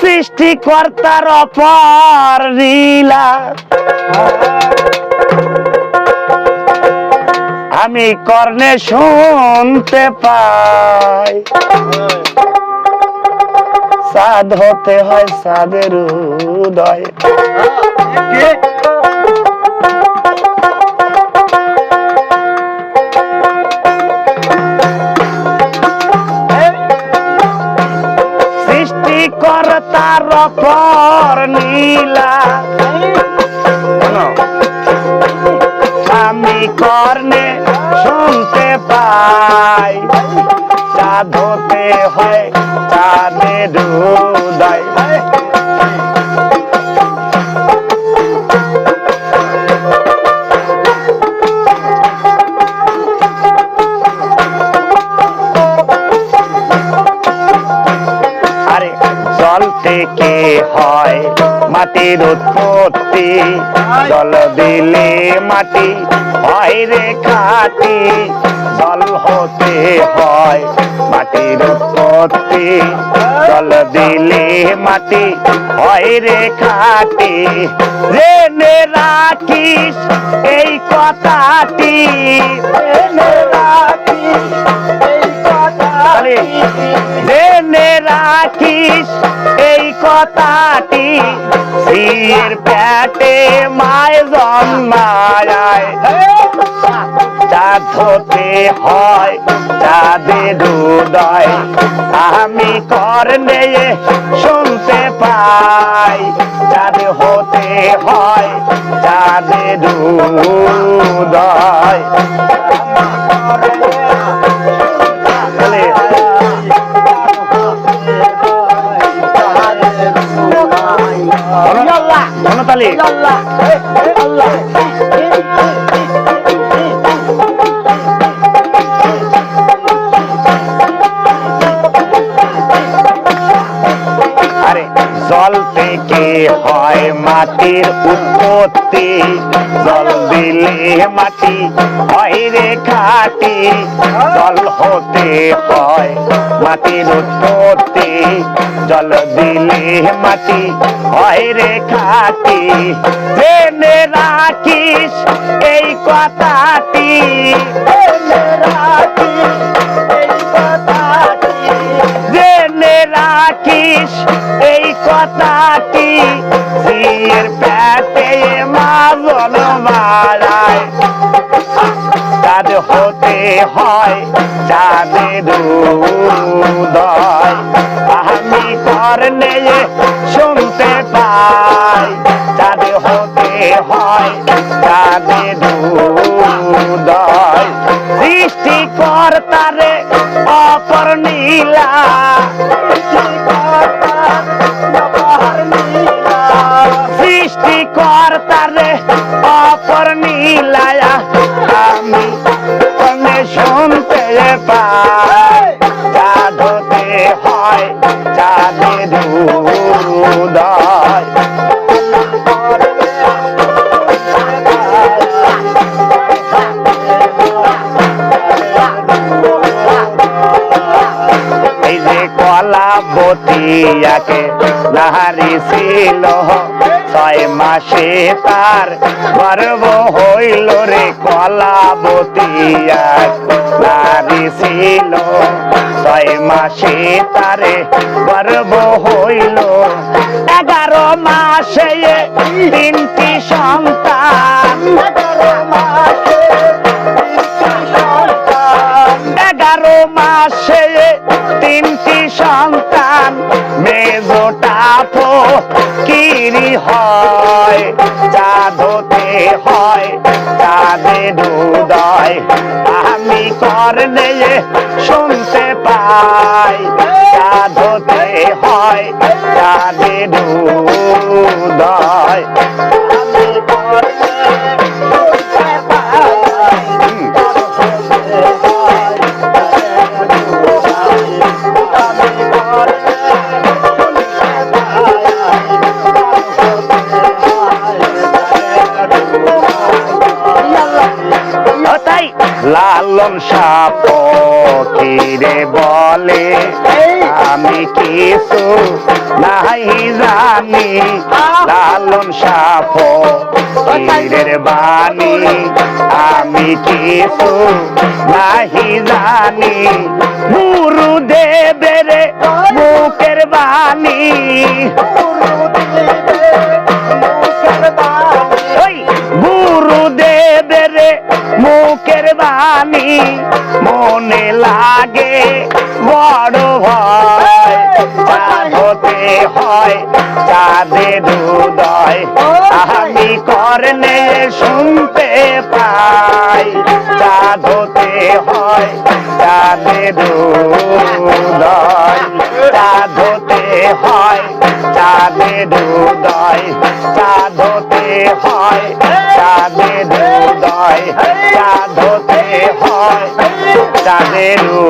সৃষ্টিকর্তার অপর লীলা। আমি কর্ণে শুনতে পাই। সাধ হতে হয় সাদের উদয়। আমি কর্ণে শুনতে পাই হতে হয় চাঁদের আরে জল থেকে হয় মাটির উৎপত্তি জল দিলে মাটি হয় রে খাটি। জল হতে হয় মাটির উৎপত্তি। জল দিলে মাটি হয় রে খাটি। রেনে রাখিস এই কথাটি। রেনে রাখিস এই কথাটি। জেনে রাখিস এই কথাটি। সির পেটে মায় জন্মায় চাঁদ হতে হয় চাঁদের উদয় আমি কর্ণে শুনতে পাই। চাঁদ হতে হয় চাঁদের উদয় ধনতালি আরে জল থেকে হয় মাটির উৎপত্তি। জল দিলে মাটি হয় রে খাটি। জল হতে হয় মাটির উৎপত্তি। জল দিলে মাটি হয় রে খাটি। জেনে রাখিস এই কথাটি। রাখিস রাখিস এই কথাটি সির পেটে মাজন মারায়। চাঁদ হতে হয় চাঁদের উদয় আমি কর্ণে শুনতে পাই, চাঁদ হতে হয় চাঁদের উদয় সৃষ্টিকর্তারে কনে শুনতে পাই চাঁদ হতে হয় চাঁদের যে কলা বতিয়াকে নাহারি ছিল ছয় মাসে তার গর্ব হইল রে কলা বতিয়া নারী ছিল ছয় মাসে তারে গর্ব হইল। এগারো মাসে তিনটি সন্তান। মেজোটা কিরি হয় চাঁদ হয় চাঁদের উদয় আমি করলে শুনতে পাই চাঁদ হতে হয় চাঁদের উদয় লালন সাপ কিরে বলে আমি কিছু নাই জানি লালন সাফ পীরের বাণী। আমি কিছু নাহি জানি গুরু দেবের মুখের বাণী। বাণী মনে লাগে বড় ভয়। চাঁদ হতে হয় চাঁদের উদয় আমি করলে শুনতে পাই। চাঁদ হতে হয় চাঁদের উদয় চাঁদ হতে হয় চাঁদের উদয় চাঁদ হতে হয় চাঁদের জানেরু